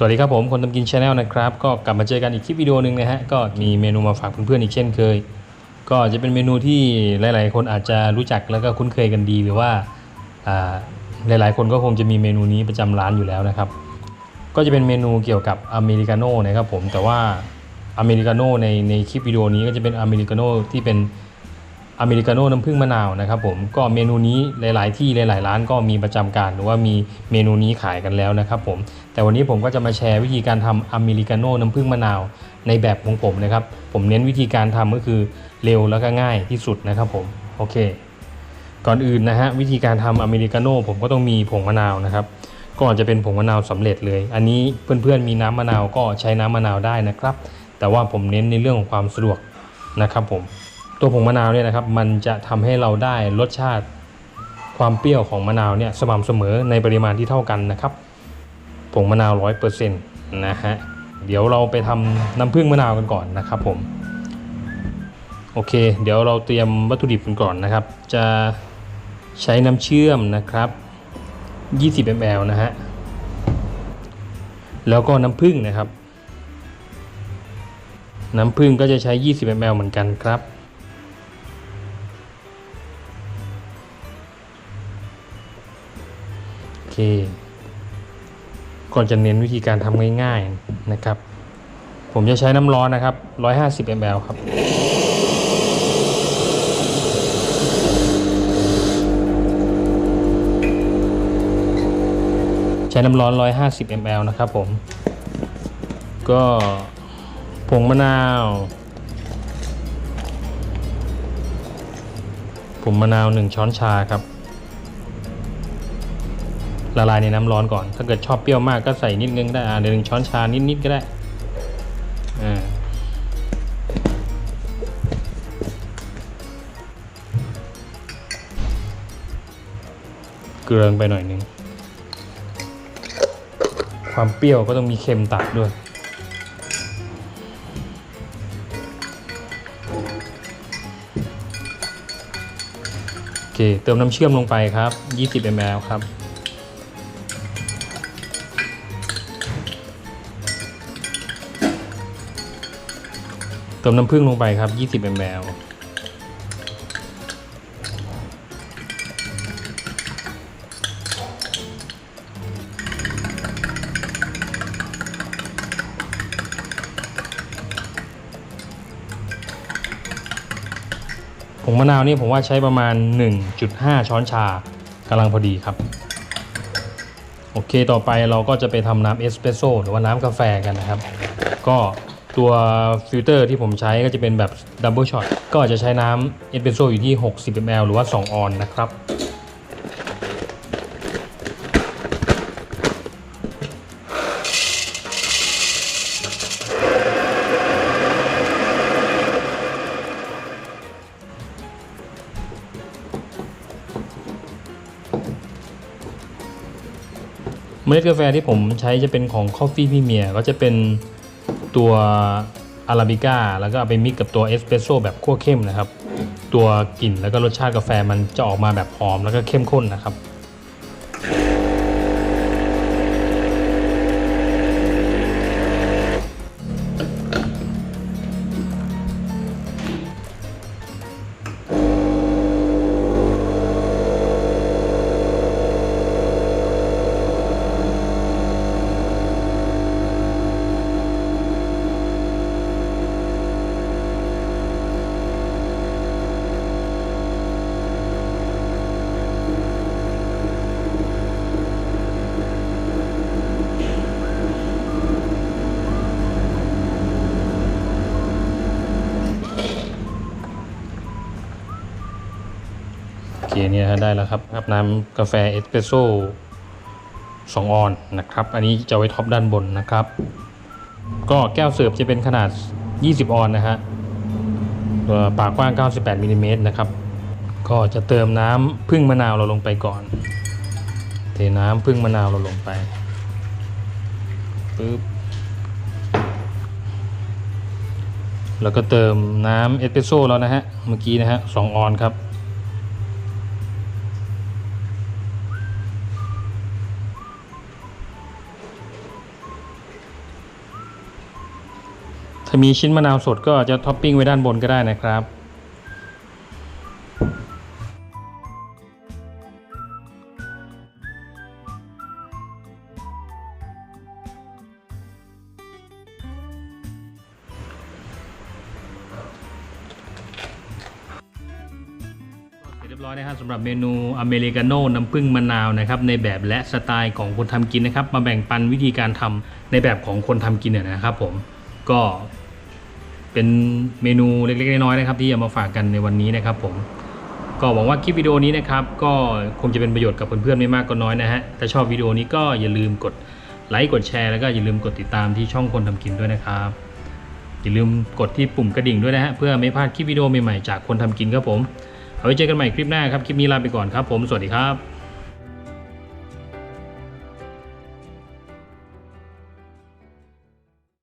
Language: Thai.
สวัสดีครับผมคนทำกินชาแนลนะครับ ก็กลับมาเจอกันอีกคลิปวิดีโอหนึ่งนะฮะก็มีเมนูมาฝากเพื่อนๆอีกเช่นเคย ก็จะเป็นเมนูที่หลาย ๆ คนอาจจะรู้จักแล้วก็คุ้นเคยกันดี หรือว่าหลายๆ คนก็คงจะมีเมนูนี้ประจำร้านอยู่แล้วนะครับ ก็จะเป็นเมนูเกี่ยวกับอเมริกาโน่นะครับผมแต่ว่าอเมริกาโน่ในในคลิปวิดีโอนี้ก็จะเป็นอเมริกาโน่ที่เป็น อเมริกาโน่น้ำผึ้งมะนาวนะครับผมก็เมนูนี้หลาย ๆ ที่หลาย ๆ ร้านก็มีประจำการหรือว่ามีเมนูนี้ขายกันแล้วนะครับผมแต่วันนี้ผมก็จะมาแชร์วิธีการทำอเมริกาโน่น้ำผึ้งมะนาวในแบบของผมนะครับ ผมเน้นวิธีการทำก็คือเร็วแล้วก็ง่ายที่สุดนะครับผมโอเค ก่อนอื่นนะฮะวิธีการทำอเมริกาโน่ผมก็ต้องมีผงมะนาวนะครับก็จะเป็นผงมะนาวสำเร็จเลย อันนี้เพื่อนๆมีน้ำมะนาวก็ใช้น้ำมะนาวได้นะครับ แต่ว่าผมเน้นในเรื่องของความสะดวกนะครับผม ตัวผงมะนาวเนี่ยนะครับมันจะทำให้เราได้รสชาติความเปรี้ยวของมะนาวเนี่ยสม่ำเสมอในปริมาณที่เท่ากันนะครับผงมะนาวร้อยเปอร์เซ็นต์นะฮะเดี๋ยวเราไปทำน้ำผึ้งมะนาวกันก่อนนะครับผมโอเค เดี๋ยวเราเตรียมวัตถุดิบกันก่อนนะครับ จะใช้น้ำเชื่อมนะครับ 20 ml นะฮะแล้วก็น้ำผึ้งนะครับ น้ำผึ้งก็จะใช้ 20 ml เหมือนกันครับ ก่อนจะเน้นวิธีการทำง่ายๆนะครับ ผมจะใช้น้ำร้อนนะครับ 150 ml ครับ ใช้น้ำร้อน 150 ml นะครับผม ก็ผงมะนาวผงมะนาว 1 ช้อนชาครับ ละลายในน้ำร้อนก่อน ถ้าเกิดชอบเปรี้ยวมากก็ใส่นิดนึงได้อ่าหนึ่งช้อนชานิดๆก็ได้อ่าเกลืองไปหน่อยนึง ความเปรี้ยวก็ต้องมีเค็มตัดด้วย โอเค เติมน้ำเชื่อมลงไปครับ 20 ml ครับ เติมน้ำผึ้งลงไปครับ 20 ml ผงมะนาวนี่ผมว่าใช้ประมาณ 1.5 ช้อนชากำลังพอดีครับ โอเคต่อไปเราก็จะไปทำน้ำเอสเปรสโซ่หรือว่าน้ำกาแฟกันนะครับ ก็ ตัวฟิลเตอร์ที่ผมใช้ก็จะเป็นแบบดับเบิลช็อตก็จะใช้น้ำเอสเปรสโซ่อยู่ที่ 60 ml หรือว่า 2 ออนนะครับ เมล็ดกาแฟที่ผมใช้จะเป็นของ Coffee Premier ก็จะเป็น ตัวอาราบิก้าแล้วก็เอาไปมิกกับตัวเอสเปรสโซ่แบบคั่วเข้มนะครับ ตัวกลิ่นแล้วก็รสชาติกาแฟมันจะออกมาแบบหอมแล้วก็เข้มข้นนะครับ เคนี่ยได้แล้วครับครับน้ำกาแฟเอสเปรสโซ่2ออนนะครับ อันนี้จะไว้ท็อปด้านบนนะครับ ก็แก้วเสิร์ฟจะเป็นขนาด 20 ออนนะฮะปากกว้าง 98มิลลิเมตรนะครับ ก็จะเติมน้ำพึ่งมะนาวเราลงไปก่อน เทน้ำพึ่งมะนาวเราลงไปปึ๊บแล้วก็เติมน้ำเอสเปรสโซ่แล้วนะฮะ เมื่อกี้นะฮะ2ออนครับ มีชิ้นมะนาวสดก็จะท็อปปิ้งไว้ด้านบนก็ได้นะครับเสร็จเรียบร้อยนะครับสำหรับเมนูอเมริกาโน่น้ำผึ้งมะนาวนะครับในแบบและสไตล์ของคนทำกินนะครับ มาแบ่งปันวิธีการทำในแบบของคนทำกินเนี่ยนะครับผมก็ เป็นเมนูเล็กๆน้อยๆนะครับ ที่เอามาฝากกันในวันนี้นะครับ ผมก็หวังว่าคลิปวิดีโอนี้นะครับก็คงจะเป็นประโยชน์กับเพื่อนๆไม่มากก็น้อยนะฮะถ้าชอบวิดีโอนี้ก็อย่าลืมกดไลค์กดแชร์แล้วก็อย่าลืมกดติดตามที่ช่องคนทำกินด้วยนะครับ อย่าลืมกดที่ปุ่มกระดิ่งด้วยนะฮะเพื่อไม่พลาดคลิปวิดีโอใหม่ๆจากคนทำกินครับผมเอาไว้เจอกันใหม่คลิปหน้าครับคลิปนี้ลาไปก่อนครับผมสวัสดีครับ